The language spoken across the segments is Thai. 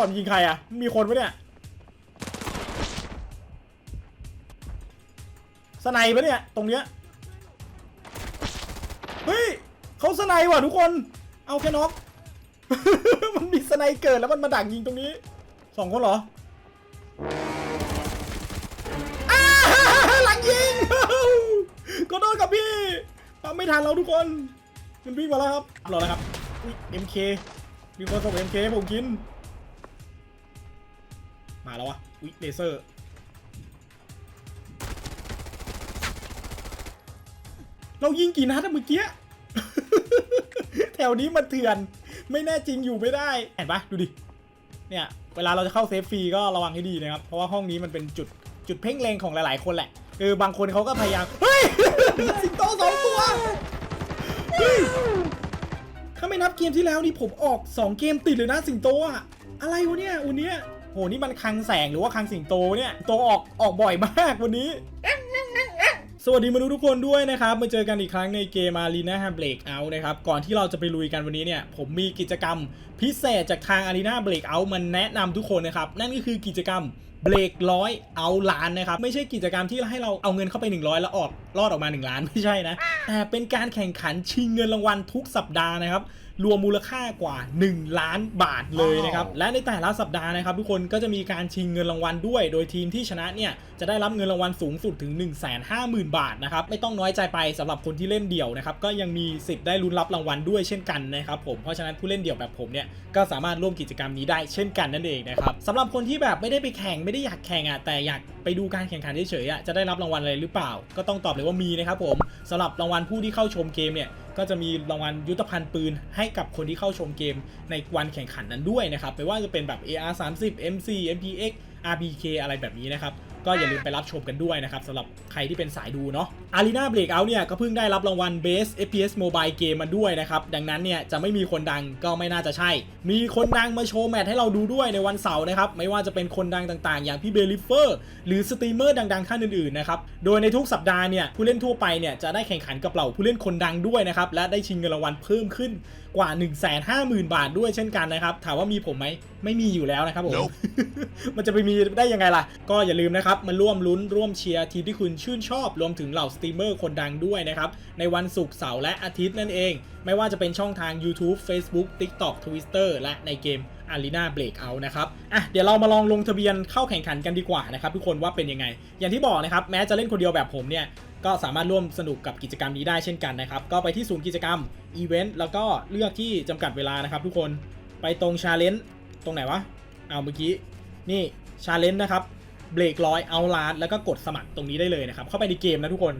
บอลยิงใครอะ มีคนปะเนี่ยสไนปะเนี่ย ตรงเนี้ย เฮ้ยเขาสไนว่ะทุกคน เอาแค่น็อก มันมีสไนเกิดแล้วมันมาดักยิงตรงนี้สองคนเหรออาหลังยิงก็โดนกับพี่ทำไม่ทันเราทุกคน มันวิ่งมาแล้วครับรอแล้วครับอุ้ย MK มีคนส่ง MK ให้ผมกิน มาแล้ววะอุ้ยเลเซอร์เรายิงกี่นัดเมื่อกี้ แถวนี้มันเถื่อน ไม่แน่จริงอยู่ไม่ได้ เห็นปะดูดิ เนี่ย เวลาเราจะเข้าเซฟฟรีก็ระวังให้ดีนะครับ เพราะว่าห้องนี้มันเป็นจุดจุดเพ่งเลงของหลายๆ คนแหละ คือบางคนเขาก็พยายาม เฮ้ย สิงโตสองตัว ถ้าไม่นับเกมที่แล้วนี่ผมออก 2 เกมติดเลยนะสิงโตอะอะไรวะเนี่ยวันเนี้ย โหนี่มันคลังแสงหรือว่าคลังสิงโตเนี่ยโตออกออกบ่อยมากวันนี้สวัสดีมนุษย์ทุกคนด้วยนะครับ มาเจอกันอีกครั้งในเกม Arena Breakout นะครับ ก่อนที่เราจะไปลุยกันวันนี้เนี่ย ผมมีกิจกรรมพิเศษจากทาง Arena Breakout มันแนะนำทุกคนนะครับ นั่นก็คือกิจกรรมเบรกร้อยเอาล้านนะครับ ไม่ใช่กิจกรรมที่ให้เราเอาเงินเข้าไป 100 แล้วออกรอดออกมา 1 ล้านไม่ใช่นะ แต่เป็นการแข่งขันชิงเงินรางวัลทุกสัปดาห์นะครับ รวมมูลค่ากว่า 1 ล้านบาทเลยนะครับ และในแต่ละสัปดาห์นะครับทุกคนก็จะมีการชิงเงินรางวัลด้วย โดยทีมที่ชนะเนี่ยจะได้รับเงินรางวัลสูงสุดถึง 1 5 0 0 0 0 บาทนะครับ ไม่ต้องน้อยใจไปสำหรับคนที่เล่นเดี่ยวนะครับ ก็ยังมีสิทธิ์ได้ลุ้นรับรางวัลด้วยเช่นกันนะครับผม เพราะฉะนั้นผู้เล่นเดี่ยวแบบผมเนี่ยก็สามารถร่วมกิจกรรมนี้ได้เช่นกันนั่นเองนะครับสำหรับคนที่แบบไม่ได้ไปแข่งไม่ได้อยากแข่งอะแต่อยากไปดูการแข่งขันเฉยๆอะจะได้รับรางวัลอะไรหรือเปล่า ก็ต้องตอบเลยว่ามีนะครับผมสำหรับรางวัลผู้ที่เข้าชมเกมเนี่ย ก็จะมีรางวัลยุทธภัณฑ์ปืนให้กับคนที่เข้าชมเกมในวันแข่งขันนั้นด้วยนะครับไม่ว่าจะเป็นแบบ AR 30 MC MPX RPK อะไรแบบนี้นะครับ ก็อย่าลืมไปรับชมกันด้วยนะครับสำหรับใครที่เป็นสายดูเนาะ Arena Breakout เนี่ยก็เพิ่งได้รับรางวัล Best FPS Mobile Game มาด้วยนะครับ ดังนั้นเนี่ยจะไม่มีคนดังก็ไม่น่าจะใช่ มีคนดังมาโชว์แมตช์ให้เราดูด้วยในวันเสาร์นะครับ ไม่ว่าจะเป็นคนดังต่างๆ อย่างพี่เบลิเฟอร์หรือสตรีมเมอร์ดังๆท่านอื่นๆนะครับ โดยในทุกสัปดาห์เนี่ยผู้เล่นทั่วไปเนี่ยจะได้แข่งขันกับเหล่าผู้เล่นคนดังด้วยนะครับและได้ชิงเงินรางวัลเพิ่มขึ้น กว่า 1 5 0 0 0 0 บาทด้วยเช่นกันนะครับ ถามว่ามีผมไหมไม่มีอยู่แล้วนะครับผม Nope มันจะไปมีได้ยังไงล่ะ ก็อย่าลืมนะครับ มาร่วมลุ้นร่วมเชียร์ทีมที่คุณชื่นชอบ รวมถึงเหล่าสตรีมเมอร์คนดังด้วยนะครับ ในวันศุกร์เสาร์และอาทิตย์นั่นเอง ไม่ว่าจะเป็นช่องทาง YouTube Facebook TikTok Twitter และในเกม Arena Breakout นะครับ อะ เดี๋ยวเรามาลองลงทะเบียนเข้าแข่งขันกันดีกว่านะครับทุกคนว่าเป็นยังไง อย่างที่บอกนะครับ แม้จะเล่นคนเดียวแบบผมเนี่ย ก็สามารถร่วมสนุกกับกิจกรรมนี้ได้เช่นกันนะครับ ก็ไปที่ศูนย์กิจกรรมอีเวนต์แล้วก็เลือกที่จำกัดเวลานะครับทุกคนไปตรงชาเลนจ์ตรงไหนวะเอาเมื่อกี้นี่ชาเลนจ์นะครับเบรกร้อยเอาลาดแล้วก็กดสมัครตรงนี้ได้เลยนะครับ เข้าไปในเกมนะทุกคน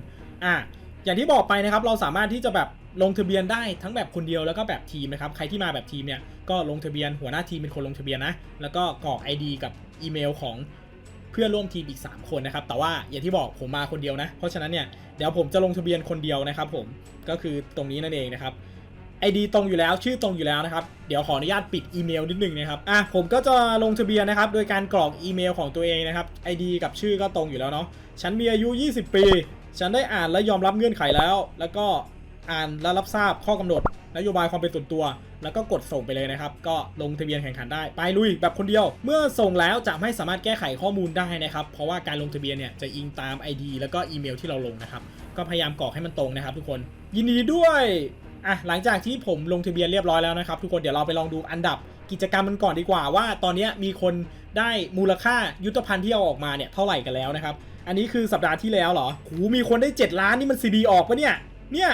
อะอย่างที่บอกไปนะครับเราสามารถที่จะแบบลงทะเบียนได้ทั้งแบบคนเดียวแล้วก็แบบทีมนะครับใครที่มาแบบทีมเนี่ยก็ลงทะเบียนหัวหน้าทีมเป็นคนลงทะเบียนนะแล้วก็กรอก ID กับอีเมลของ เพื่อร่วมทีมอีก 3 คนนะครับ แต่ว่าอย่างที่บอกผมมาคนเดียวนะ เพราะฉะนั้นเนี่ยเดี๋ยวผมจะลงทะเบียนคนเดียวนะครับ ผมก็คือตรงนี้นั่นเองนะครับไอดีตรงอยู่แล้วชื่อตรงอยู่แล้วนะครับ เดี๋ยวขออนุญาตปิดอีเมลนิดนึงนะครับอะผมก็จะลงทะเบียนนะครับ โดยการกรอกอีเมลของตัวเองนะครับ ID กับชื่อก็ตรงอยู่แล้วเนาะฉันมีอายุ 20 ปี ฉันได้อ่านและยอมรับเงื่อนไขแล้ว แล้วก็อ่านและรับทราบข้อกำหนด นโยบายความเป็นส่วนตัว แล้วก็กดส่งไปเลยนะครับ ก็ลงทะเบียนแข่งขันได้ ไปลุยแบบคนเดียว เมื่อส่งแล้วจะไม่สามารถแก้ไขข้อมูลได้นะครับ เพราะว่าการลงทะเบียนเนี่ยจะอิงตาม ID แล้วก็อีเมลที่เราลงนะครับ ก็พยายามกรอกให้มันตรงนะครับ ทุกคน ยินดีด้วยอะหลังจากที่ผมลงทะเบียนเรียบร้อยแล้วนะครับ ทุกคนเดี๋ยวเราไปลองดูอันดับกิจกรรมมันก่อนดีกว่าว่า ตอนนี้มีคนได้มูลค่ายุทธภัณฑ์ที่เอาออกมาเนี่ยเท่าไหร่กันแล้วนะครับ อันนี้คือสัปดาห์ที่แล้วเหรอหูมีคนได้ 7 ล้านนี่มันซีดีออกปะเนี่ย เนี่ย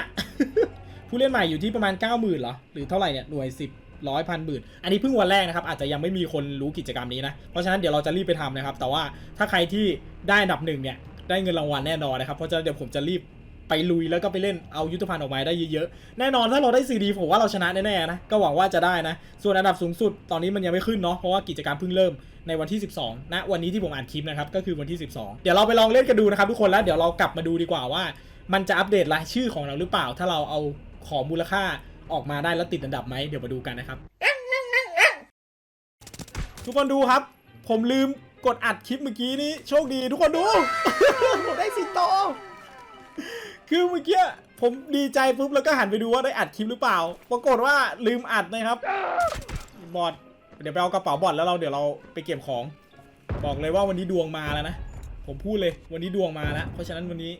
ผู้เล่นใหม่อยู่ที่ประมาณ 90,000เหรอหรือเท่าไหร่เนี่ยหน่วย10ร้อยพันหมื่นอันนี้เพิ่งวันแรกนะครับ อาจจะยังไม่มีคนรู้กิจกรรมนี้นะ เพราะฉะนั้นเดี๋ยวเราจะรีบไปทำนะครับ แต่ว่าถ้าใครที่ได้อันดับหนึ่งเนี่ย ได้เงินรางวัลแน่นอนนะครับ เพราะฉะนั้นเดี๋ยวผมจะรีบไปลุยแล้วก็ไปเล่นเอายุทธภัณฑ์ออกมาได้เยอะๆ แน่นอนถ้าเราได้ซีดีผมว่าเราชนะแน่ๆนะ ก็หวังว่าจะได้นะ ส่วนอันดับสูงสุดตอนนี้มันยังไม่ขึ้นเนาะ เพราะว่ากิจกรรมเพิ่งเริ่มในวันที่ 12ณวันนี้ที่ผมอ่านคลิปนะครับ ก็คือวันที่ 12 เดี๋ยวเราไปลองเล่นกันดูนะครับทุกคน แล้วเดี๋ยวเรากลับมาดูดีกว่าว่า มันจะอัปเดตรายชื่อของเราหรือเปล่า ถ้าเราเอา ของมูลค่าออกมาได้แล้วติดอันดับไหมเดี๋ยวมาดูกันนะครับ ทุกคนดูครับ ผมลืมกดอัดคลิปเมื่อกี้นี้โชคดีทุกคนดู ผมได้สิงโต คือเมื่อกี้ผมดีใจปุ๊บแล้วก็หันไปดูว่าได้อัดคลิปหรือเปล่า ปรากฏว่าลืมอัดนะครับ บอดเดี๋ยวไปเอากระเป๋าบอดแล้วเราเดี๋ยวเราไปเก็บของ บอกเลยว่าวันนี้ดวงมาแล้วนะ ผมพูดเลยวันนี้ดวงมาแล้ว เพราะฉะนั้นวันนี้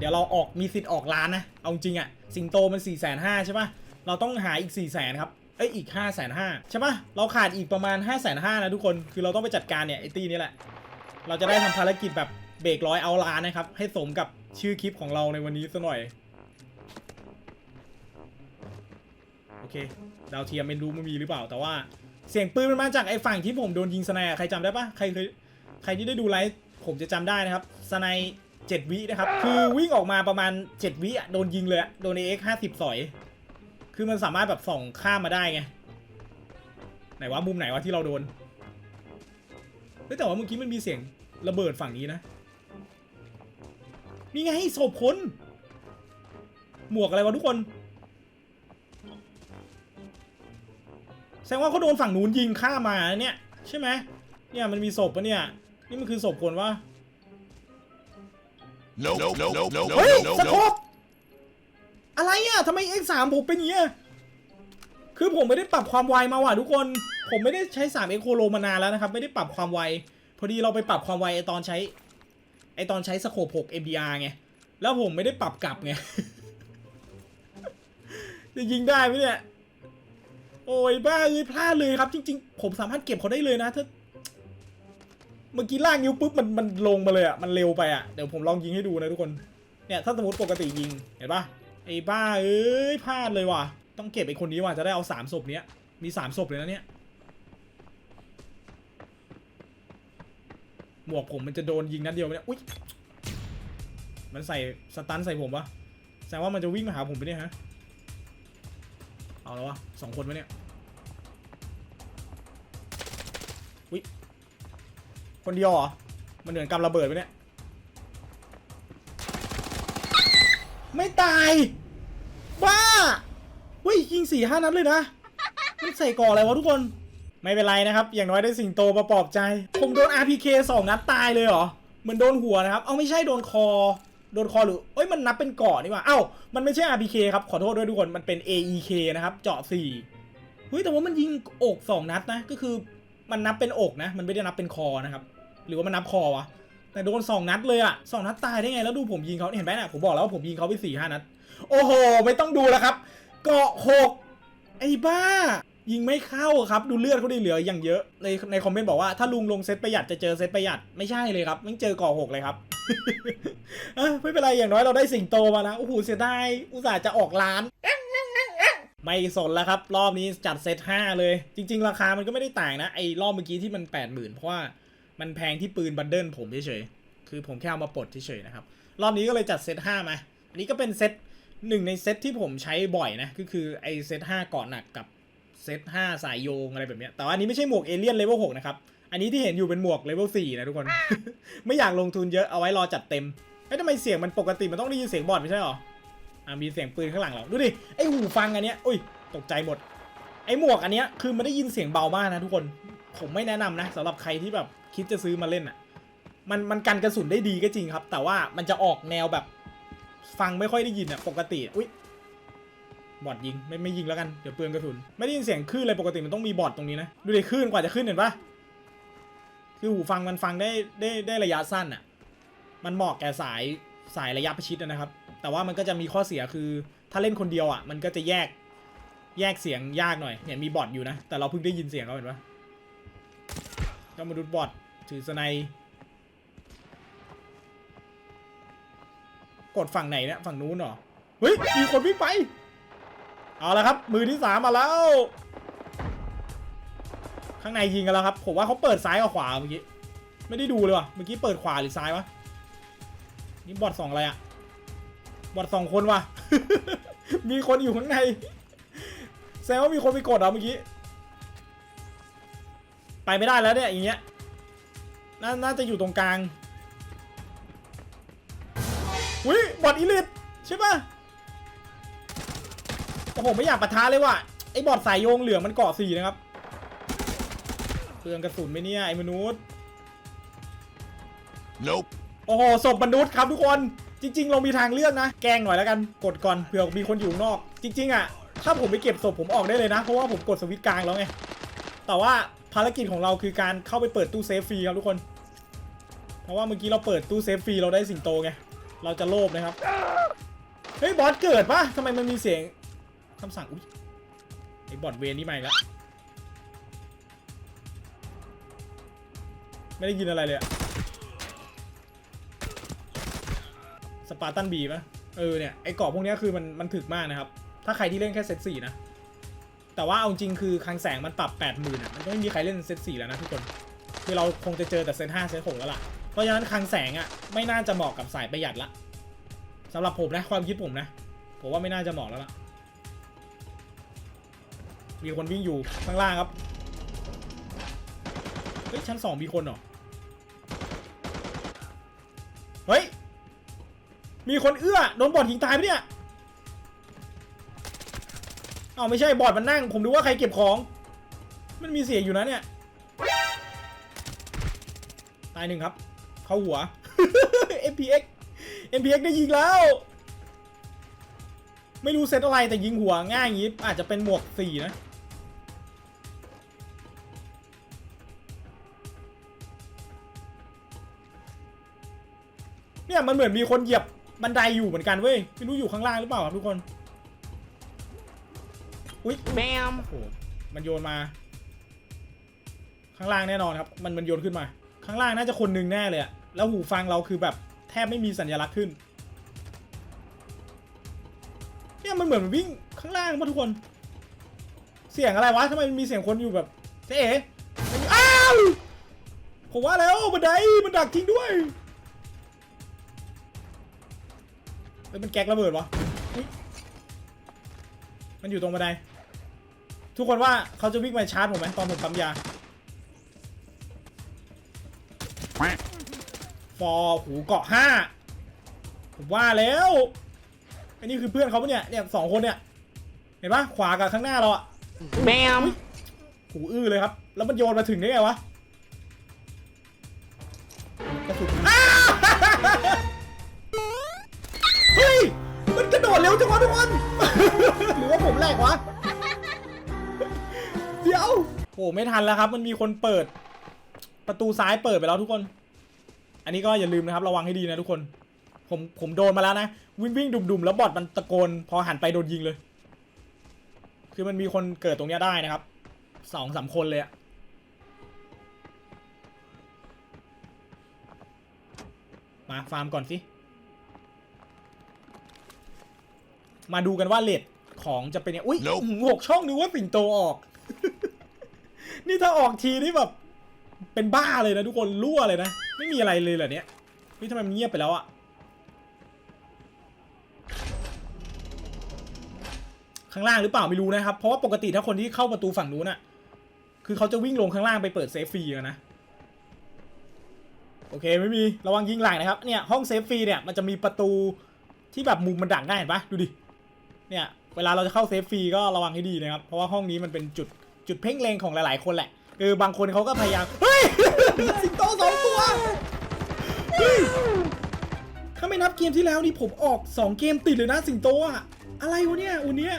เดี๋ยวเราออกมีสิทธิ์ออกล้านนะ เอาจริงอะสิงโตมัน4ี่แสนห้าใช่ปะเราต้องหาอีก4ี่แสนครับเอ้ยอีก5้าแสนห้าใช่ปะเราขาดอีกประมาณ5้าแสนห้านะทุกคนคือเราต้องไปจัดการเนี่ยไอตี้นี่แหละ เราจะได้ทำภารกิจแบบเบรกร้อยเอาล้านนะครับ ให้สมกับชื่อคลิปของเราในวันนี้ซะหน่อยโอเคดาวเทียมไม่รู้มันมีหรือเปล่าแต่ว่าเสียงปืนมันมาจากไอ้ฝั่งที่ผมโดนยิงสไนด์อะใครจำได้ปะใครเคยใครที่ได้ดูไลฟ์ผมจะจำได้นะครับสไน เจ็ดวินะครับ คือวิ่งออกมาประมาณเจ็ดวิอะโดนยิงเลยอะโดนเอ็กห้าสิบสอย คือมันสามารถแบบส่องข้ามมาได้ไง ไหนว่ามุมไหนวะที่เราโดนเฮ้ยแต่ว่าเมื่อกี้มันมีเสียงระเบิดฝั่งนี้นะ นี่ไงศพคนหมวกอะไรวะทุกคน แสดงว่าเขาโดนฝั่งนู้นยิงข้ามมาเนี่ย ใช่ไหมเนี่ยมันมีศพปะเนี่ย นี่มันคือศพคนวะ Nope, nope, nope, nope, nope, เฮ้ย nope, ส nope, โค nope. ปอะไรอะทำไม X3 ผมเป็นอย่างเงี้ยคือผมไม่ได้ปรับความไวมาว่ะทุกคน ผมไม่ได้ใช้3 X โคโลมานานแล้วนะครับ ไม่ได้ปรับความไว พอดีเราไปปรับความไวไอตอนใช้ ไอตอนใช้สโคป6 MDR ไง แล้วผมไม่ได้ปรับกลับไง จะยิงได้ไหมเนี่ย โอ้ยบ้าเลยพลาดเลยครับ จริง ๆ ผมสามารถเก็บเขาได้เลยนะ ถ้า เมื่อกี้ล่างนิ้วปุ๊บมันมันลงมาเลยอะมันเร็วไปอะเดี๋ยวผมลองยิงให้ดูนะทุกคนเนี่ยถ้าสมมติปกติยิงเห็นปะไอ้บ้าเอ้ยพลาดเลยว่ะ ต้องเก็บไอ้คนนี้ว่ะจะได้เอาสามศพเนี้ยมีสามศพเลยนะเนี่ยหมวกผมมันจะโดนยิงนัดเดียวเนี่ยอุ้ยมันใส่สตันใส่ผมปะแสดงว่ามันจะวิ่งมาหาผมไปเนี่ยฮะเอาแล้ววะสองคนไหมเนี่ยอุ้ย คนเดียวเหรอ มันเหมือนกำระเบิดไปเนี่ย ไม่ตาย บ้าเฮ้ยยิงสี่ห้านัดเลยนะ มันใส่ก่ออะไรวะทุกคน ไม่เป็นไรนะครับ อย่างน้อยได้สิงโตมาปลอบใจ ผมโดน RPK สองนัดตายเลยเหรอ เหมือนโดนหัวนะครับ เอาไม่ใช่โดนคอ โดนคอหรือ เอ้ยมันนับเป็นกาะนี่หว่าเอ้า มันไม่ใช่ RPK ครับ ขอโทษด้วยทุกคน มันเป็น AEK นะครับ เจาะสี่เฮ้ยแต่ว่ามันยิงอกสองนัดนะ ก็คือ มันนับเป็นอกนะ มันไม่ได้นับเป็นคอนะครับ หรือว่ามันนับคอวะ แต่โดนสองนัดเลยอะสองนัดตายได้ไง แล้วดูผมยิงเขาเห็นไหมน่ะผมบอกแล้วว่าผมยิงเขาไปสี่ห้านัด โอ้โห ไม่ต้องดูแล้วครับ เกาะหกไอ้บ้า ยิงไม่เข้าครับ ดูเลือดเขาได้เหลืออย่างเยอะ ในในคอมเมนต์บอกว่าถ้าลุงลงเซตประหยัดจะเจอเซตประหยัด ไม่ใช่เลยครับไม่เจอเกาะหกเลยครับไม่เป็นไรอย่างน้อยเราได้สิงโตมานะ โอ้โหเสียดาย อุตส่าห์จะออกร้าน ไม่สนแล้วครับ รอบนี้จัดเซต5เลย จริง ๆ ราคามันก็ไม่ได้ต่างนะ ไอ้รอบเมื่อกี้ที่มัน 8 0,000 เพราะว่ามันแพงที่ปืนบันเดิลผมเฉยๆคือผมแค่เอามาปลดเฉยๆนะครับ รอบนี้ก็เลยจัดเซต5มา อันนี้ก็เป็นเซตหนึ่งในเซตที่ผมใช้บ่อยนะ ก็คือไอ้เซต5เกาะหนักกับเซต5สายโยงอะไรแบบเนี้ยแต่ว่าอันนี้ไม่ใช่หมวกเอเลี่ยนเลเวล6นะครับ อันนี้ที่เห็นอยู่เป็นหมวกเลเวล4นะทุกคน ไม่อยากลงทุนเยอะเอาไว้รอจัดเต็มเอ้ทำไมเสียงมันปกติมันต้องได้ยินเสียงบอดไม่ใช่หรอ อะมีเสียงปืนข้างหลังเราดูดิไอหูฟังอันเนี้ยอุ้ยตกใจหมดไอหมวกอันเนี้ยคือมันได้ยินเสียงเบามากนะทุกคนผมไม่แนะนำนะสำหรับใครที่แบบคิดจะซื้อมาเล่นอะมันมันกันกระสุนได้ดีก็จริงครับ แต่ว่ามันจะออกแนวแบบ ฟังไม่ค่อยได้ยินอะปกติอุ้ยบอดยิงไม่ไม่ยิงแล้วกันเดี๋ยวเปลืองกระสุนไม่ได้ยินเสียงคลื่นเลยปกติมันต้องมีบอดตรงนี้นะดูดิคลื่นกว่าจะขึ้นเห็นปะคือหูฟังมันฟังได้ได้ได้ระยะสั้นอะ มันเหมาะแก่สายสายระยะประชิดนะครับ แต่ว่ามันก็จะมีข้อเสียคือถ้าเล่นคนเดียวอะ มันก็จะแยกแยกเสียงยากหน่อยเนี่ยมีบอทอยู่นะ แต่เราเพิ่งได้ยินเสียงเขาเห็นปะเจ้ามนุษย์บอทถือสไนด์กดฝั่งไหนเนี่ยฝั่งนู้นเหรอเฮ้ยมีคนวิ่งไป เอาละครับ มือที่สามมาแล้ว ข้างในยิงกันแล้วครับ ผมว่าเขาเปิดซ้ายกับขวาเมื่อกี้ ไม่ได้ดูเลยว่ะ เมื่อกี้เปิดขวาหรือซ้ายวะ นี่บอทสองอะไรอะ บอทสองคนว่ะ มีคนอยู่ข้างในแสดงว่ามีคนไปกดเหรอเมื่อกี้ ไปไม่ได้แล้วเนี่ยอย่างเงี้ยนาน่าจะอยู่ตรงกลางอุ้ยบอทอีลิทใช่ปะโอ้โหไม่อยากปะทะเลยว่ะไอ้บอทสายโยงเหลืองมันเกาะสี่นะครับเปลืองกระสุนไหมเนี่ยไอ้มนุษย์ Nope. โอ้โหศพมนุษย์ครับทุกคน จริง ๆ เรามีทางเลือกนะ แกงหน่อยแล้วกัน กดก่อนเผื่อมีคนอยู่นอก จริง ๆ อะ ถ้าผมไปเก็บศพผมออกได้เลยนะ เพราะว่าผมกดสวิตช์กลางแล้วไง แต่ว่าภารกิจของเราคือการเข้าไปเปิดตู้เซฟฟรีครับทุกคน เพราะว่าเมื่อกี้เราเปิดตู้เซฟฟรีเราได้สิงโตไง เราจะโลภนะครับ เฮ้ยบอสเกิดปะทำไมมันมีเสียงคำสั่ง อุ๊ยไอ้บอดเวนนี่มาอีกแล้วไม่ได้ยินอะไรเลยอะ ปาร์ตันบีปะเออเนี่ยไอ้เกาะพวกนี้คือมันมันถึกมากนะครับ ถ้าใครที่เล่นแค่เซตสี่นะ แต่ว่าเอาจริงคือคลังแสงมันปรับ8 0 0 0 0อะมันก็ไม่มีใครเล่นเซตสี่แล้วนะทุกคน คือเราคงจะเจอแต่เซตห้าเซตหกแล้วล่ะ เพราะฉะนั้นคลังแสงอะไม่น่าจะเหมาะกับสายประหยัดละสำหรับผมนะความคิดผมนะ ผมว่าไม่น่าจะเหมาะแล้วล่ะ มีคนวิ่งอยู่ข้างล่างครับ เฮ้ยชั้นสองมีคนเหรอ มีคนเอื้อโดนบอดยิงตายไปะเนี่ยเอาไม่ใช่บอดมันนั่ง ผมดูว่าใครเก็บของ มันมีเสียงอยู่นะเนี่ยตายหนึ่งครับ เข้าหัว MPX MPX ได้ยิงแล้ว ไม่รู้เซตอะไรแต่ยิงหัวง่ายอย่างนี้อาจจะเป็นหมวกสี่นะเนี่ยมันเหมือนมีคนเหยียบ บันไดอยู่เหมือนกันเว้ยไม่รู้อยู่ข้างล่างหรือเปล่าครับทุกคนอุ๊ย Bam. โอ้โหมันโยนมา ข้างล่างแน่นอนครับ มันมันโยนขึ้นมา ข้างล่างน่าจะคนหนึ่งแน่เลยอะแล้วหูฟังเราคือแบบแทบไม่มีสัญลักษณ์ขึ้นเนี่ยมันเหมือนมันวิ่งข้างล่างมาทุกคน เสียงอะไรวะทำไมมันมีเสียงคนอยู่แบบเจ๊เอ๋อ้าวผมว่าแล้วบันไดมันดักจริงด้วย เฮ้ยมันแก๊กระเบิดวะเฮ้ยมันอยู่ตรงบันได ทุกคนว่าเขาจะวิ่งมาชาร์จผมไหมตอนผมปั๊มยา ฟอร์หูเกาะห้าผมว่าแล้วอันนี้คือเพื่อนเขาปะเนี่ยเนี่ยสองคนเนี่ย เห็นปะขวากับข้างหน้าเราอะ Bam. หูอื้อเลยครับ แล้วมันโยนมาถึงได้ไงวะ ดดเร็วจังวะทุกคน หรือว่าผมแหลกวะ เดี๋ยวโหไม่ทันแล้วครับ มันมีคนเปิด ประตูซ้ายเปิดไปแล้วทุกคน อันนี้ก็อย่าลืมนะครับ ระวังให้ดีนะทุกคน ผมผมโดนมาแล้วนะ วิ่งวิ่งดุมๆแล้วบอดมันตะโกน พอหันไปโดนยิงเลย คือมันมีคนเกิดตรงเนี้ยได้นะครับสองสามคนเลยอะมาฟาร์มก่อนสิ มาดูกันว่าเลทของจะเป็นยังอุ้ย Nope อื้อหือหกช่องนึกว่าสิงโตออก นี่ถ้าออกทีนี่แบบ เป็นบ้าเลยนะทุกคนรั่วเลยนะ ไม่มีอะไรเลยเหรอเนี้ยนี่ทำไมมันเงียบไปแล้วอะข้างล่างหรือเปล่าไม่รู้นะครับ เพราะว่าปกติถ้าคนที่เข้าประตูฝั่งนู้นอะคือเขาจะวิ่งลงข้างล่างไปเปิดเซฟฟรีกันนะ โอเคไม่มีระวังยิงหลังนะครับ เนี่ยห้องเซฟฟรีเนี่ยมันจะมีประตูที่แบบมุมมันดักได้เห็นปะดูดิ เนี่ยเวลาเราจะเข้าเซฟฟรีก็ระวังให้ดีนะครับ เพราะว่าห้องนี้มันเป็นจุดจุดเพ่งเลงของหลาย ๆ คนแหละคือบางคนเขาก็พยายามเฮ้ยสิงโตสองตัวเฮ้ยถ้าไม่นับเกมที่แล้วนี่ผมออก 2 เกมติดเลยนะสิงโตอะอะไรวะเนี่ยวันเนี้ย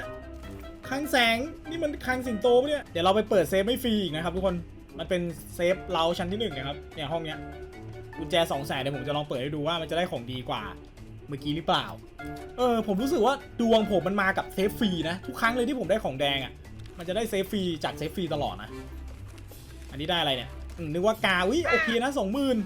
คังแสงนี่มันคังสิงโตปะเนี่ยเดี๋ยวเราไปเปิดเซฟไม่ฟรีอีกนะครับทุกคนมันเป็นเซฟเราชั้นที่หนึ่งนะครับเนี่ยห้องเนี้ยกุญแจสองแสนเดี๋ยวผมจะลองเปิดให้ดูว่ามันจะได้ของดีกว่า เมื่อกี้หรือเปล่า เออ ผมรู้สึกว่าดวงผมมันมากับเซฟฟรีนะ ทุกครั้งเลยที่ผมได้ของแดงอะ่ะ มันจะได้เซฟฟรีจากเซฟฟรีตลอดนะ อันนี้ได้อะไรเนี่ยนึกว่ากาวิโอเคนะสองหมื่น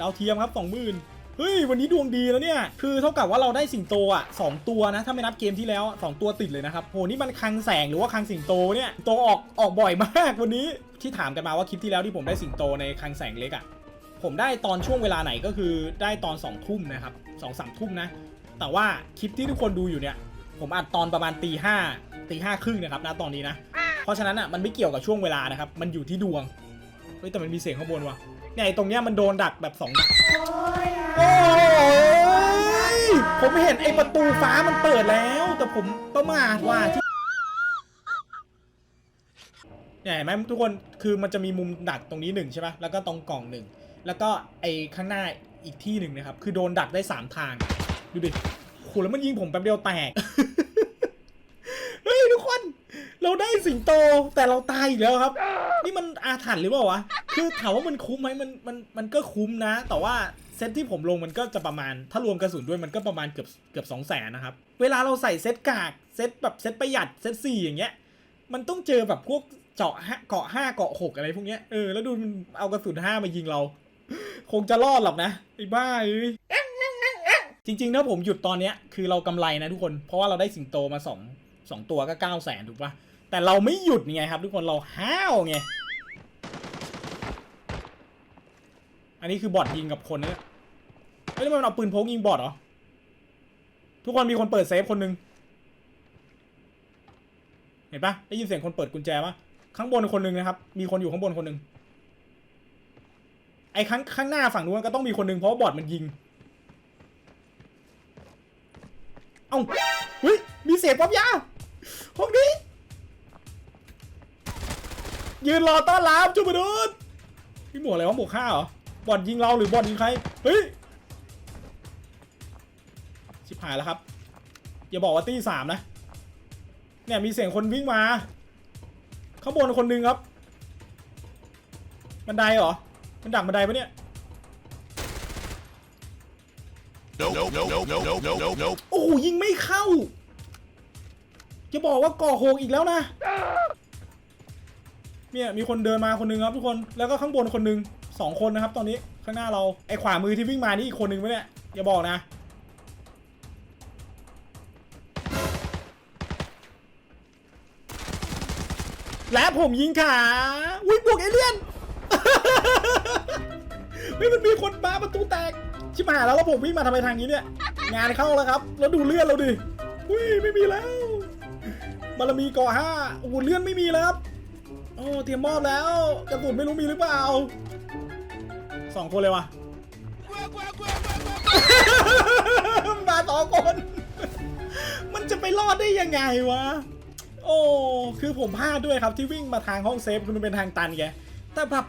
ดาวเทียมครับสองหมื่นเฮ้ย วันนี้ดวงดีแล้วเนี่ย คือเท่ากับว่าเราได้สิงโตอะสองตัวนะ ถ้าไม่นับเกมที่แล้วอะสองตัวติดเลยนะครับ โห นี่มันคังแสงหรือว่าคังสิงโตเนี่ย โตออกออกบ่อยมากวันนี้ ที่ถามกันมาว่าคลิปที่แล้วที่ผมได้สิงโตในคังแสงเล็กอะ ผมได้ตอนช่วงเวลาไหนก็คือได้ตอน2องทุ่มนะครับสองสามทุ่มนะ แต่ว่าคลิปที่ทุกคนดูอยู่เนี่ย ผมอัดตอนประมาณตีห้าตีห้าครึ่งนะครับนะตอนนี้นะ เพราะฉะนั้นอะมันไม่เกี่ยวกับช่วงเวลานะครับ มันอยู่ที่ดวง เฮ้ยแต่มันมีเสียงข้างบนว่ะเนี่ยไอ้ตรงเนี้ยมันโดนดักแบบสองดักโอ้ยผมเห็นไอ้ประตูฟ้ามันเปิดแล้ว แต่ผมประมาทว่าที่เนี่ยเห็นไหมทุกคนคือมันจะมีมุมดักตรงนี้หนึ่งใช่ปะแล้วก็ตรงกล่องหนึ่ง แล้วก็ไอ้ข้างหน้าอีกที่หนึ่งนะครับ คือโดนดักได้สามทาง ดูดิโหแล้วมันยิงผมแป๊บเดียวแตก เฮ้ยทุกคน เราได้สิงโตแต่เราตายอีกแล้วครับ นี่มันอาถรรพ์หรือเปล่าวะ คือถามว่ามันคุ้มไหมมันมันมันก็คุ้มนะ แต่ว่าเซตที่ผมลงมันก็จะประมาณ ถ้ารวมกระสุนด้วยมันก็ประมาณเกือบเกือบสองแสนนะครับ เวลาเราใส่เซตกาก เซตแบบเซตประหยัด เซตสี่อย่างเงี้ย มันต้องเจอแบบพวกเจาะห้าเกาะห้าเกาะหกอะไรพวกเนี้ย เออ แล้วดูมันเอากระสุนห้ามายิงเรา คงจะรอดหรอกนะไอ้บ้าเอ้ยจริงๆถ้าผมหยุดตอนเนี้ยคือเรากำไรนะทุกคน เพราะว่าเราได้สิงโตมาสองสองตัวก็เก้าแสนถูกปะแต่เราไม่หยุดไงครับ ทุกคนเราห้าวไงอันนี้คือบอทยิงกับคนเนะเฮ้ยแล้วมันเอาปืนพกยิงบอทเหรอ ทุกคนมีคนเปิดเซฟคนหนึ่งเห็นปะได้ยินเสียงคนเปิดกุญแจปะข้างบนคนหนึ่งนะครับ มีคนอยู่ข้างบนคนหนึ่ง ไอ้ข้างข้างหน้าฝั่งนู้นก็ต้องมีคนหนึ่งเพราะบอทมันยิง เอ้าเฮ้ยมีเสียงปั๊บยาห้องนี้ ยืนรอต้อนรับจุบดุนพี่หมวกอะไรวะหมวกข้าเหรอบอลยิงเราหรือบอลยิงใคร เฮ้ย ชิบหายแล้วครับ อย่าบอกว่าตีสามนะ เนี่ยมีเสียงคนวิ่งมา ข้างบนคนหนึ่งครับ บันไดเหรอ มันดักบันไดปะเนี่ย Nope, nope, nope, nope, nope, nope, nope, nope. โอ้โหยิงไม่เข้า จะบอกว่าก่อโหกอีกแล้วนะ เนี่ยมีคนเดินมาคนหนึงครับทุกคน แล้วก็ข้างบนคนหนึงสองคนนะครับ ตอนนี้ข้างหน้าเรา ไอ้ขวามือที่วิ่งมานี่อีกคนหนึงไหมเนี่ย อย่าบอกนะ และผมยิงขา อุ้ยบวกเอเลี่ยนเฮ้ยมันมีคนมาประตูแตก ชิบหายแล้วแล้วผมวิ่งมาทำไมทางนี้เนี่ย งานเข้าแล้วครับ แล้วดูเลื่อนเราดิอุ้ยไม่มีแล้วบารมีกาะห้าโอ้เลื่อนไม่มีแล้วครับโอ้เตรียมมอบแล้วกระสุนไม่รู้มีหรือเปล่าสองคนเลยวะมาสองคน มันจะไปรอดได้ยังไงวะ โอ้ คือผมพลาดด้วยครับที่วิ่งมาทางห้องเซฟคือมันเป็นทางตันไงแต่แบบ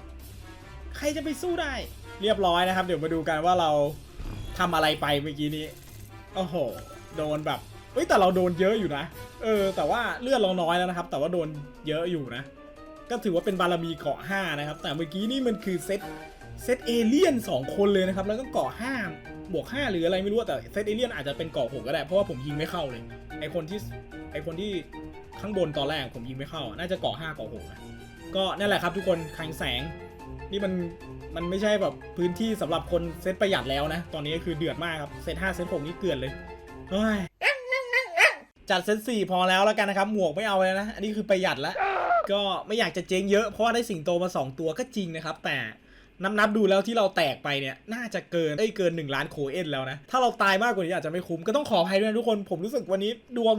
ใครจะไปสู้ได้ เรียบร้อยนะครับ เดี๋ยวมาดูกันว่าเราทำอะไรไปเมื่อกี้นี้ โอ้โห โดนแบบเฮ้ยแต่เราโดนเยอะอยู่นะ เออ แต่ว่าเลือดเราน้อยแล้วนะครับ แต่ว่าโดนเยอะอยู่นะ ก็ถือว่าเป็นบารมีเกาะ5นะครับ แต่เมื่อกี้นี่มันคือเซตเซตเอเลี่ยน2คนเลยนะครับ แล้วก็เกาะ5บวก5หรืออะไรไม่รู้แต่เซตเอเลี่ยนอาจจะเป็นเกาะ6ก็ได้ เพราะว่าผมยิงไม่เข้าเลย ไอคนที่ไอคนที่ข้างบนตอนแรกผมยิงไม่เข้า น่าจะเกาะ5เกาะ6นะ ก็นั่นแหละครับทุกคนคังแสง นี่มัน มันไม่ใช่แบบพื้นที่สำหรับคนเซตประหยัดแล้วนะ ตอนนี้คือเดือดมากครับเซต5เซต6นี่เกลือนเลยเฮ้ยจัดเซตสี่พอแล้วแล้วกันนะครับ หมวกไม่เอาเลยนะ อันนี้คือประหยัดแล้ว ก็ไม่อยากจะเจ๊งเยอะเพราะว่าได้สิงโตมา 2 ตัวก็จริงนะครับ แต่นับนับๆดูแล้วที่เราแตกไปเนี่ย น่าจะเกินเอ้ยเกิน 1 ล้านโคเอ็นแล้วนะ ถ้าเราตายมากกว่านี้อาจจะไม่คุ้ม ก็ต้องขออภัยด้วยนะทุกคน ผมรู้สึกวันนี้ดวง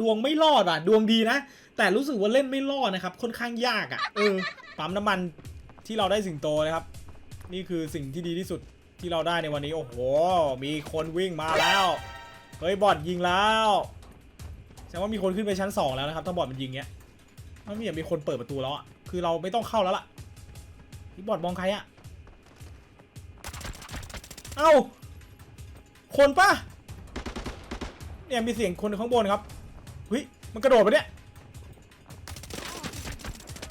ดวงไม่รอดอะ ดวงดีนะ แต่รู้สึกว่าเล่นไม่รอดนะครับ ค่อนข้างยากอะ เออ ปั๊มน้ำมันที่เราได้สิงโตนะครับ นี่คือสิ่งที่ดีที่สุดที่เราได้ในวันนี้ โอ้โห มีคนวิ่งมาแล้ว เฮ้ยบอดยิงแล้วแสดงว่ามีคนขึ้นไปชั้นสองแล้วนะครับถ้าบอดมันยิงเงี้ยมันไม่เห็นมีคนเปิดประตูแล้วอะคือเราไม่ต้องเข้าแล้วล่ะพี่บอดมองใครอะเอ้าคนปะเนี่ยมีเสียงคนข้างบนครับเฮ้ยมันกระโดดไปเนี่ย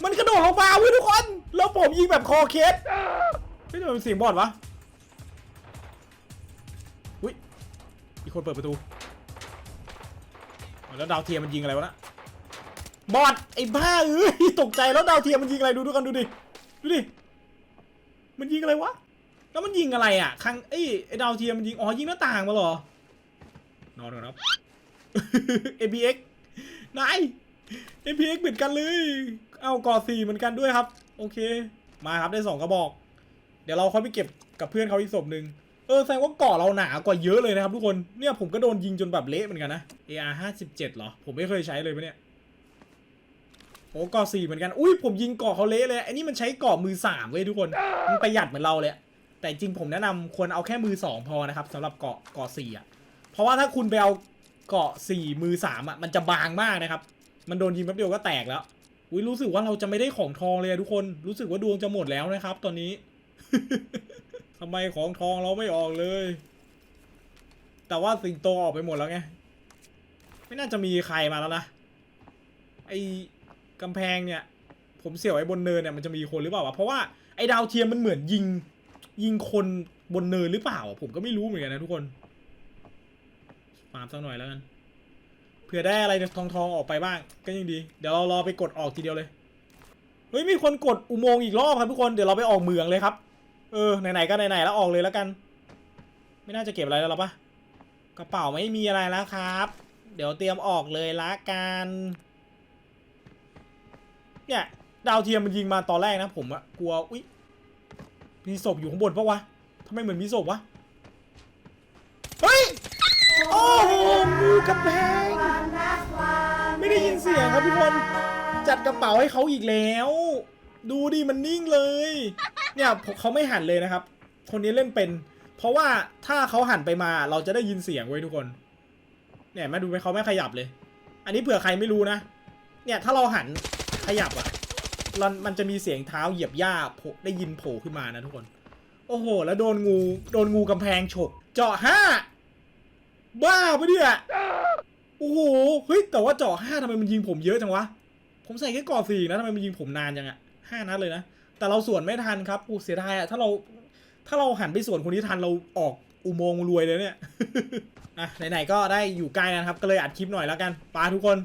มันกระโดดลงมาเว้ยทุกคน แล้วผมยิงแบบคอเคส ฮ้ยทำไมเป็นเสียงบอดวะ อุ้ยมีคนเปิดประตู แล้วดาวเทียมมันยิงอะไรวะนะบอดไอ้บ้าเอ้ยตกใจแล้วดาวเทียมมันยิงอะไรดูด้วยกันดูดิ ดูดิ มันยิงอะไรวะ แล้วมันยิงอะไรอะครั้งไอ้ไอ้ดาวเทียมมันยิง อ๋อยิงหน้าต่างมาเหรอ นอนก่อนครับ APX นาย APX เหมือนกันเลย เอากอสี่เหมือนกันด้วยครับ โอเค มาครับได้สองกระบอก เดี๋ยวเราค่อยไปเก็บกับเพื่อนเขาอีกศพหนึ่งเออแสดงว่าเกาะเราหนากว่าเยอะเลยนะครับทุกคนเนี่ยผมก็โดนยิงจนแบบเละเหมือนกันนะ AR 57เหรอ ผมไม่เคยใช้เลยปะเนี่ยโอ้เกาะสี่เหมือนกันอุ้ยผมยิงเกาะเขาเละเลยอ้นี่มันใช้เกาะมือสามเว้ยทุกคนมันประหยัดเหมือนเราเลย แต่จริงผมแนะนำควรเอาแค่มือสองพอนะครับสำหรับเกาะเกาะสี่อะเพราะว่าถ้าคุณไปเอาเกาะสี่มือสามอะมันจะบางมากนะครับ มันโดนยิงแป๊บเดียวก็แตกแล้วอุ้ยรู้สึกว่าเราจะไม่ได้ของทองเลยทุกคนรู้สึกว่าดวงจะหมดแล้วนะครับ ตอนนี้ ทำไมของทองเราไม่ออกเลย แต่ว่าสิงโตออกไปหมดแล้วไง ไม่น่าจะมีใครมาแล้วนะ ไอกำแพงเนี่ย ผมเสียวไว้บนเนินเนี่ยมันจะมีคนหรือเปล่าวะ เพราะว่าไอ้ดาวเทียมมันเหมือนยิง ยิงคนบนเนินหรือเปล่า ผมก็ไม่รู้เหมือนกันนะทุกคนฟาร์มสักหน่อยแล้วกัน เผื่อได้อะไรทองทองออกไปบ้าง ก็ยังดี เดี๋ยวเรารอไปกดออกทีเดียวเลย เฮ้ยมีคนกดอุโมงค์อีกรอบครับทุกคน เดี๋ยวเราไปออกเมืองเลยครับ เออไหนๆก็ไหนๆแล้วออกเลยแล้วกัน ไม่น่าจะเก็บอะไรแล้วหรอปะกระเป๋าไม่มีอะไรแล้วครับ เดี๋ยวเตรียมออกเลยละกันเนี่ยดาวเทียมมันยิงมาตอนแรกนะผมอะกลัวอุ๊ยมีศพอยู่ข้างบนปะวะทำไมเหมือนมีศพวะเฮ้ยโอ้โหมูกระแพงไม่ได้ยินเสียงครับทุกคนจัดกระเป๋าให้เขาอีกแล้ว ดูดิมันนิ่งเลย เนี่ยเขาไม่หันเลยนะครับ คนนี้เล่นเป็น เพราะว่าถ้าเขาหันไปมาเราจะได้ยินเสียงไว้ทุกคน เนี่ยม่ดูไหมเขาไม่ขยับเลย อันนี้เผื่อใครไม่รู้นะ เนี่ยถ้าเราหันขยับอะมันมันจะมีเสียงเท้าเหยียบหญ้าโผล่ได้ยินโผล่ขึ้นมานะทุกคน โอ้โห แล้วโดนงูโดนงูกำแพงฉก เจาะห้าบ้าปะเนี่ยโอ้โห เฮ้ย แต่ว่าเจาะห้าทำไมมันยิงผมเยอะจังวะ ผมใส่แค่กอบสี่นะทำไมมันยิงผมนานจังอะ ห้านัดเลยนะ แต่เราสวนไม่ทันครับอู้เสียดายอะถ้าเราถ้าเราหันไปสวนคนนี้ทันเราออกอุโมงค์รวยเลยเนี่ยอะไหนๆก็ได้อยู่ใกล้นะครับ ก็เลยอัดคลิปหน่อยแล้วกันปาทุกคน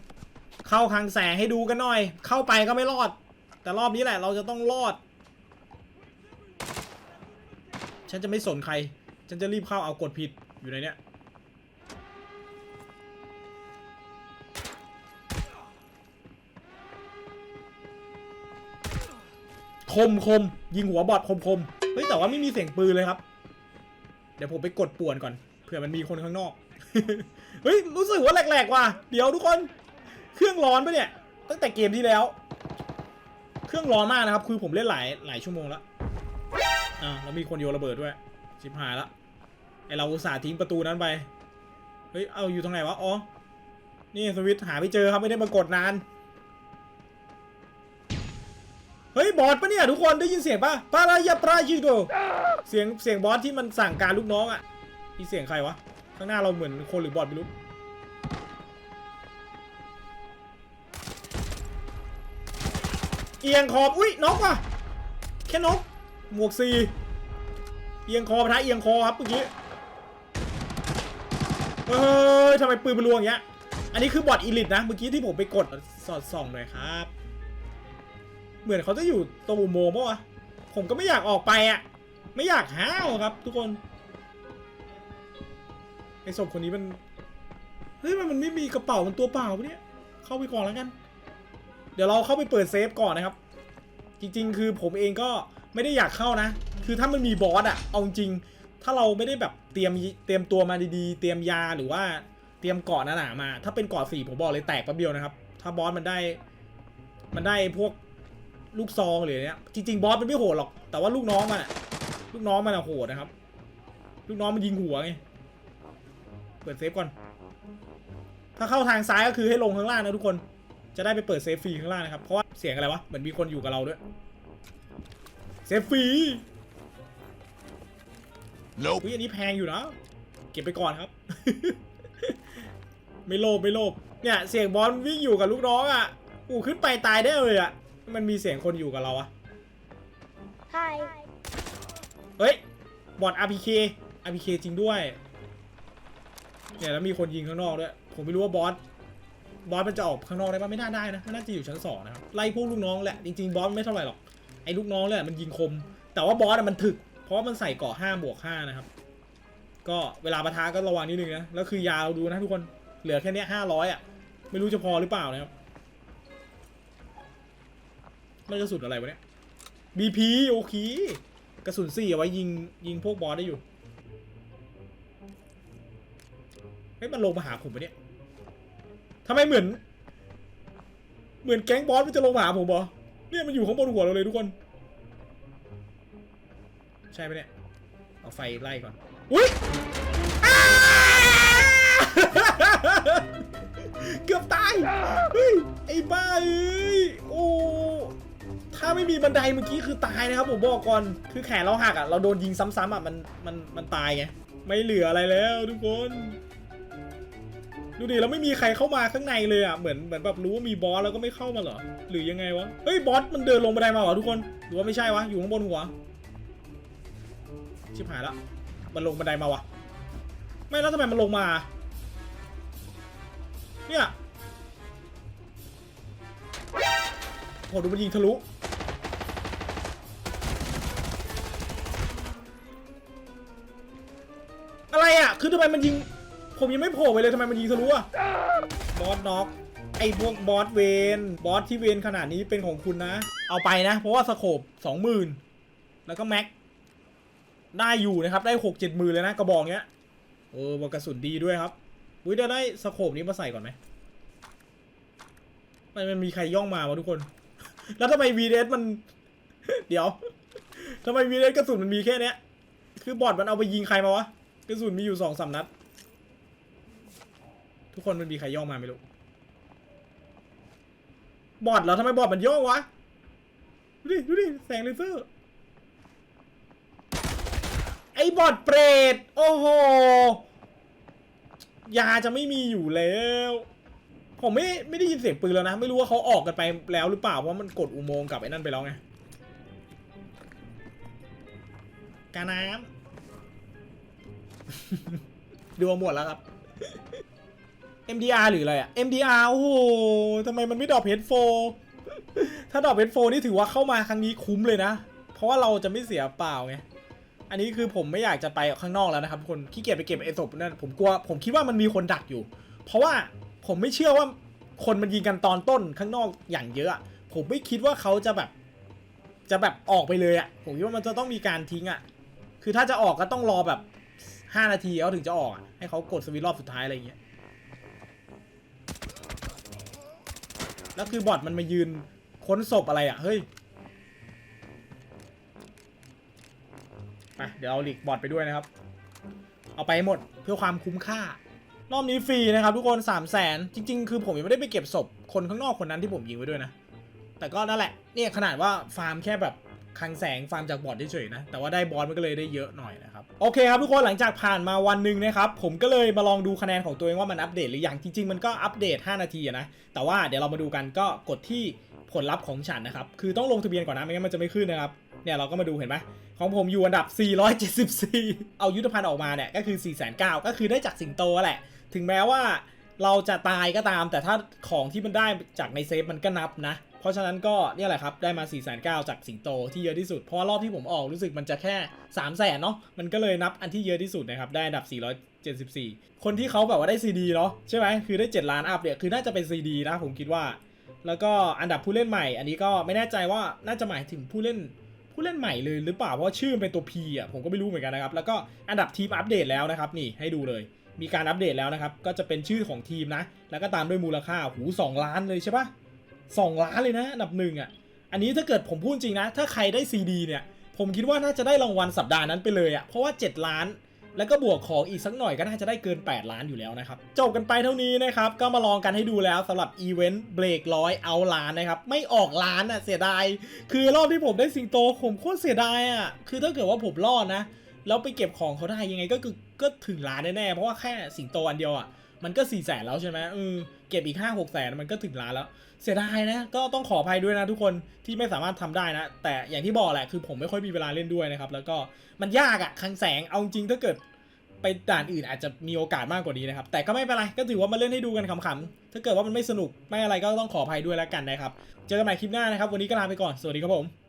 เข้าคลังแสงให้ดูกันหน่อย เข้าไปก็ไม่รอด แต่รอบนี้แหละเราจะต้องรอด ฉันจะไม่สนใคร ฉันจะรีบเข้าเอากดผิดอยู่ในเนี้ย คมคมยิงหัวบอดคมคมเฮ้ยแต่ว่าไม่มีเสียงปืนเลยครับ เดี๋ยวผมไปกดป่วนก่อนเผื่อมันมีคนข้างนอกเฮ้ยรู้สึกว่าแหลกๆว่ะเดี๋ยวทุกคน เครื่องร้อนปะเนี่ย ตั้งแต่เกมที่แล้ว เครื่องร้อนมากนะครับ คือผมเล่นหลายหลายชั่วโมงแล้วอ่าแล้วมีคนโยนระเบิดด้วยชิบหายละไอเราอุตส่าห์ทิ้งประตูนั้นไปเฮ้ยเอาอยู่ตรงไหนวะอ๋อนี่สวิตหาไม่เจอครับไม่ได้มากดนาน เฮ้ยบอสปะเนี่ยทุกคนได้ยินเสียงปะปารายาปราชิโดเสียงเสียงบอสที่มันสั่งการลูกน้องอะ่ะนี่เสียงใครวะข้างหน้าเราเหมือนคนหรือบอสไม่รู้เอียงคอบอุ้ยนกว่ะแค่นกหมวกซีเอียงคอปะทะเอียงคอครับเมื่อกี้เฮ้ยทำไมปืนมันรัวอย่างเงี้ยอันนี้คือบอทอีลิทนะเมื่อกี้ที่ผมไปกดสอดส่องหน่อยครับ เหมือนเขาจะอยู่ตรงอุโมงค์ปะวะ ผมก็ไม่อยากออกไปอะไม่อยากห้าวครับ ทุกคนไอ้ศพคนนี้มันเฮ้ยมันมันไม่มีกระเป๋ามันตัวเปล่าปะเนี่ยเข้าไปก่อนแล้วกัน เดี๋ยวเราเข้าไปเปิดเซฟก่อนนะครับ จริง ๆ คือผมเองก็ไม่ได้อยากเข้านะ คือถ้ามันมีบอสอะเอาจริง ถ้าเราไม่ได้แบบเตรียมเตรียมตัวมาดีๆ เตรียมยาหรือว่าเตรียมเกาะหนาๆมา ถ้าเป็นเกาะสี่ผมบอกเลยแตกแป๊บเดียวนะครับ ถ้าบอสมันได้ มันได้พวก ลูกซองหรือเนี้ยจริงๆบอสมันไม่โหดหรอกแต่ว่าลูกน้องมันอะลูกน้องมันอะโหดนะครับ ลูกน้องมันยิงหัวไงเปิดเซฟก่อน ถ้าเข้าทางซ้ายก็คือให้ลงข้างล่างนะทุกคนจะได้ไปเปิดเซฟฟรีข้างล่างนะครับเพราะว่าเสียงอะไรวะเหมือนมีคนอยู่กับเราด้วยเซฟฟรี Nope. อุ้ยอันนี้แพงอยู่นะเก็บไปก่อนครับ ไม่โลภไม่โลภเนี่ยเสียงบอลวิ่งอยู่กับลูกน้องอะอู้ขึ้นไปตายได้เลยอะ มันมีเสียงคนอยู่กับเราอะ Hi. เฮ้ย บอด RPK RPK จริงด้วย เนี่ยแล้วมีคนยิงข้างนอกด้วย ผมไม่รู้ว่าบอส บอสมันจะออกข้างนอกได้ปะไม่น่าได้นะมันน่าจะอยู่ชั้นสองนะครับ ไล่พวกลูกน้องแหละ จริงๆบอสไม่เท่าไหร่หรอก ไอ้ลูกน้องแหละมันยิงคม แต่ว่าบอสอะมันถึก เพราะว่ามันใส่เกราะห้าบวกห้านะครับ ก็เวลาปะทะก็ระวังนิดนึงนะ แล้วคือยาวดูนะทุกคน เหลือแค่เนี้ห้าร้อยอะ ไม่รู้จะพอหรือเปล่านะครับ มันกระสุนอะไรวะเนี่ย BP โอเคกระสุนสี่เอาไว้ยิงยิงพวกบอสได้อยู่ เฮ้ยมันลงมาหาผมปะเนี่ยทำไมเหมือน เหมือนแก๊งบอสมันจะลงมาหาผมเหรอเนี่ยมันอยู่ข้างบนหัวเราเลยทุกคน ใช่ไหมเนี่ย เอาไฟไล่ก่อน อุ้ยเกือบตาย เฮ้ย ไอ้บ้าเอ้ย โอ้ ถ้าไม่มีบันไดเมื่อกี้คือตายนะครับผมบอกก่อน คือแขนเราหักอะ เราโดนยิงซ้ำๆอะ มัน มัน มันตายไง ไม่เหลืออะไรแล้วทุกคน ดูดิแล้วไม่มีใครเข้ามาข้างในเลยอะ เหมือน เหมือนแบบรู้ว่ามีบอสแล้วก็ไม่เข้ามาเหรอ หรือยังไงวะ เฮ้ยบอสมันเดินลงบันไดมาเหรอทุกคน หรือว่าไม่ใช่วะ อยู่ข้างบนหัว ชิบหายละ มันลงบันไดมาวะไม่แล้วทำไมมันลงมา เนี่ยโหดูมันยิงทะลุ อะไรอะ คือทำไมมันยิง ผมยังไม่โผล่ไปเลยทำไมมันยิงทะลุอะ บอสน็อก ไอ้พวกบอสเวน บอสที่เวนขนาดนี้เป็นของคุณนะ เอาไปนะ เพราะว่าสโคบสองหมื่นแล้วก็แม็ก ได้อยู่นะครับ ได้หกเจ็ดหมื่นเลยนะกระบอกเนี้ย เออบอกกระสุนดีด้วยครับอุ้ยเดี๋ยวได้สโคบนี้มาใส่ก่อนไหมมันมันมีใครย่องมาวะทุกคน แล้วทำไม VDS มัน เดี๋ยวทำไม VDS กระสุนมันมีแค่เนี้ย คือบอดมันเอาไปยิงใครมาวะ กระสุนมีอยู่สองสามนัด ทุกคนมันมีใครย่องมาไม่รู้ บอดเหรอทำไมบอดมันย่องวะ ดูดิ ดูดิ แสงเลเซอร์ ไอ้บอดเปรต โอ้โห ยาจะไม่มีอยู่แล้ว ผมไม่ไม่ได้ยินเสียงปืนแล้วนะ ไม่รู้ว่าเขาออกกันไปแล้วหรือเปล่า เพราะมันกดอุโมงค์กับไอ้นั่นไปแล้วไงกาน้ำ ดูเอาหมดแล้วครับ MDR หรืออะไรอะ MDR โอ้โหทำไมมันไม่ดรอปเฮดโฟถ้าดรอปเฮดโฟนี่ถือว่าเข้ามาครั้งนี้คุ้มเลยนะ เพราะว่าเราจะไม่เสียเปล่าไง อันนี้คือผมไม่อยากจะไปข้างนอกแล้วนะครับ คนขี้เกียจไปเก็บไอ้ศพนั่นผมกลัวผมคิดว่ามันมีคนดักอยู่ เพราะว่าผมไม่เชื่อว่าคนมันยิงกันตอนต้นข้างนอกอย่างเยอะอะผมไม่คิดว่าเขาจะแบบ จะแบบออกไปเลยอะผมคิดว่ามันจะต้องมีการทิ้งอะคือถ้าจะออกก็ต้องรอแบบ ห้านาทีเขาถึงจะออกอะให้เขากดสวิตช์รอบสุดท้ายอะไรอย่างเงี้ย แล้วคือบอทมันมายืนค้นศพอะไรอะเฮ้ย ไปเดี๋ยวเอาหลีกบอร์ดไปด้วยนะครับ เอาไปให้หมดเพื่อความคุ้มค่า รอบนี้ฟรีนะครับทุกคน3 0 0แสนจริง ๆ คือผมยังไม่ได้ไปเก็บศพคนข้างนอกคนนั้นที่ผมยิงไว้ด้วยนะ แต่ก็นั่นแหละเนี่ยขนาดว่าฟาร์มแค่แบบ คลังแสงฟาร์มจากบอร์ดเฉยๆนะ แต่ว่าได้บอสมันก็เลยได้เยอะหน่อยนะครับ โอเคครับทุกคนหลังจากผ่านมาวันหนึ่งนะครับ ผมก็เลยมาลองดูคะแนนของตัวเองว่ามันอัปเดตหรือยังจริง ๆ มันก็อัปเดต 5 นาทีอะนะ แต่ว่าเดี๋ยวเรามาดูกันก็กดที่ผลลัพธ์ของฉันนะครับ คือต้องลงทะเบียนก่อนนะไม่งั้นมันจะไม่ขึ้นนะครับ เนี่ยเราก็มาดูเห็นไหมของผมอยู่อันดับ 474 เอายุทธภัณฑ์ออกมาเนี่ยก็คือ 4 9 0 0 0ก็คือได้จากสิงโตแหละ ถึงแม้ว่าเราจะตายก็ตาม แต่ถ้าของที่มันได้จากในเซฟมันก็นับนะ เพราะฉะนั้นก็เนี่ยแหละครับได้มา4 9 0 0 0จากสิงโตที่เยอะที่สุด เพราะว่ารอบที่ผมออกรู้สึกมันจะแค่3 0 0 0 0นเนาะมันก็เลยนับอันที่เยอะที่สุดนะครับได้อันดับ 474 คนที่เขาแบบว่าได้ CD เนาะใช่ไหมคือได้ 7 ล้านอัพเนี่ยคือน่าจะเป็น CD นะผมคิดว่า แล้วก็อันดับผู้เล่นใหม่ อันนี้ก็ไม่แน่ใจว่าน่าจะหมายถึงผู้เล่นผู้เล่นใหม่เลยหรือเปล่าเพราะชื่อเป็นตัว P อะผมก็ไม่รู้เหมือนกันนะครับแล้วก็อันดับทีมอัปเดตแล้วนะครับนี่ให้ดูเลยมีการอัปเดตแล้วนะครับ ก็จะเป็นชื่อของทีมนะ แล้วก็ตามด้วยมูลค่า หูสองล้านเลยใช่ปะ สองล้านเลยนะอันดับหนึ่งอะ อันนี้ถ้าเกิดผมพูดจริงนะ ถ้าใครได้ CD เนี่ย ผมคิดว่าน่าจะได้รางวัลสัปดาห์นั้นไปเลยอะ เพราะว่า 7 ล้าน แล้วก็บวกของอีกสักหน่อยก็น่าจะได้เกิน 8 ล้านอยู่แล้วนะครับ จบกันไปเท่านี้นะครับ ก็มาลองกันให้ดูแล้วสำหรับอีเวนต์เบรกร้อยเอาล้านนะครับ ไม่ออกล้านอะเสียดาย คือรอบที่ผมได้สิงโตผมโคตรเสียดายอะ คือถ้าเกิดว่าผมรอดนะแล้วไปเก็บของเขาได้ยังไงก็คือก็ถึงล้านแน่ๆ เพราะว่าแค่สิงโตอันเดียวอะมันก็4ี่แสนแล้วใช่ไหมเออเก็บอีก5 6แสนมันก็ถึงล้านแล้ว เสียดายนะ ก็ต้องขออภัยด้วยนะทุกคนที่ไม่สามารถทำได้นะ แต่อย่างที่บอกแหละคือผมไม่ค่อยมีเวลาเล่นด้วยนะครับ แล้วก็มันยากอะคังแสงเอาจริงถ้าเกิดไปด่านอื่นอาจจะมีโอกาสมากกว่านี้นะครับ แต่ก็ไม่เป็นไร ก็ถือว่ามาเล่นให้ดูกันขำๆ ถ้าเกิดว่ามันไม่สนุกไม่อะไรก็ต้องขออภัยด้วยแล้วกันนะครับ เจอกันใหม่คลิปหน้านะครับ วันนี้ก็ลาไปก่อน สวัสดีครับผม